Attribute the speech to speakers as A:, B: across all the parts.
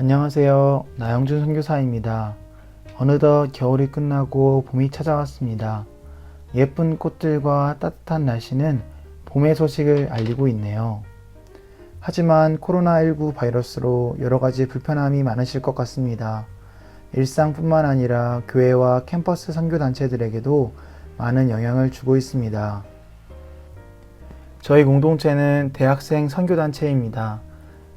A: 안녕하세요. 나영준 선교사입니다. 어느덧 겨울이 끝나고 봄이 찾아왔습니다. 예쁜 꽃들과 따뜻한 날씨는 봄의 소식을 알리고 있네요. 하지만 코로나19 바이러스로 여러 가지 불편함이 많으실 것 같습니다. 일상뿐만 아니라 교회와 캠퍼스 선교단체들에게도 많은 영향을 주고 있습니다. 저희 공동체는 대학생 선교단체입니다.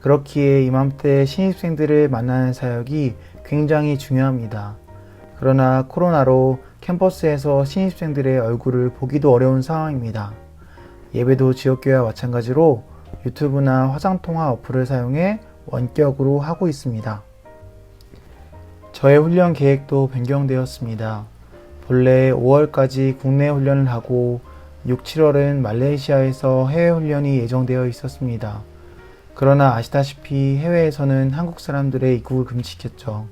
A: 그렇기에 이맘때 신입생들을 만나는 사역이 굉장히 중요합니다. 그러나 코로나로 캠퍼스에서 신입생들의 얼굴을 보기도 어려운 상황입니다. 예배도 지역교회와 마찬가지로 유튜브나 화상통화 어플을 사용해 원격으로 하고 있습니다. 저의 훈련 계획도 변경되었습니다. 본래 5월까지 국내 훈련을 하고 6, 7월은 말레이시아에서 해외 훈련이 예정되어 있었습니다. 그러나 아시다시피 해외에서는 한국 사람들의 입국을 금지시켰죠.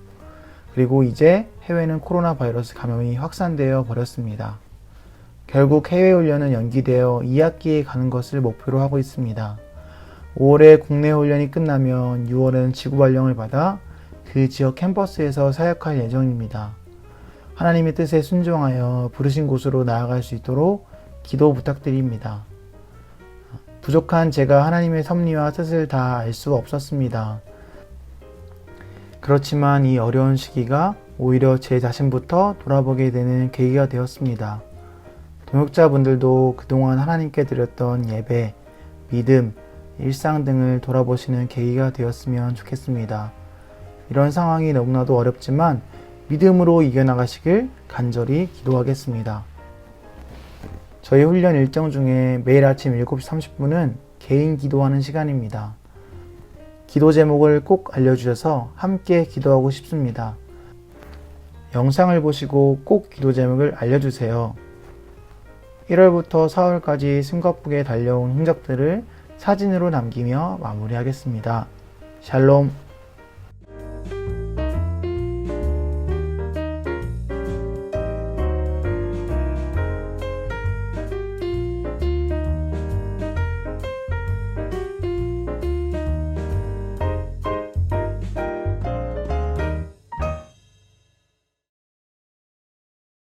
A: 그리고 이제 해외는 코로나 바이러스 감염이 확산되어 버렸습니다. 결국 해외 훈련은 연기되어 2학기에 가는 것을 목표로 하고 있습니다. 5월에 국내 훈련이 끝나면 6월은 지구 발령을 받아 그 지역 캠퍼스에서 사역할 예정입니다. 하나님의 뜻에 순종하여 부르신 곳으로 나아갈 수 있도록 기도 부탁드립니다. 부족한 제가 하나님의 섭리와 뜻을 다 알 수 없었습니다. 그렇지만 이 어려운 시기가 오히려 제 자신부터 돌아보게 되는 계기가 되었습니다. 동역자분들도 그동안 하나님께 드렸던 예배, 믿음, 일상 등을 돌아보시는 계기가 되었으면 좋겠습니다. 이런 상황이 너무나도 어렵지만 믿음으로 이겨나가시길 간절히 기도하겠습니다. 저희 훈련 일정 중에 매일 아침 7시 30분은 개인 기도하는 시간입니다. 기도 제목을 꼭 알려주셔서 함께 기도하고 싶습니다. 영상을 보시고 꼭 기도 제목을 알려주세요. 1월부터 4월까지 숨가쁘게 달려온 흔적들을 사진으로 남기며 마무리하겠습니다. 샬롬.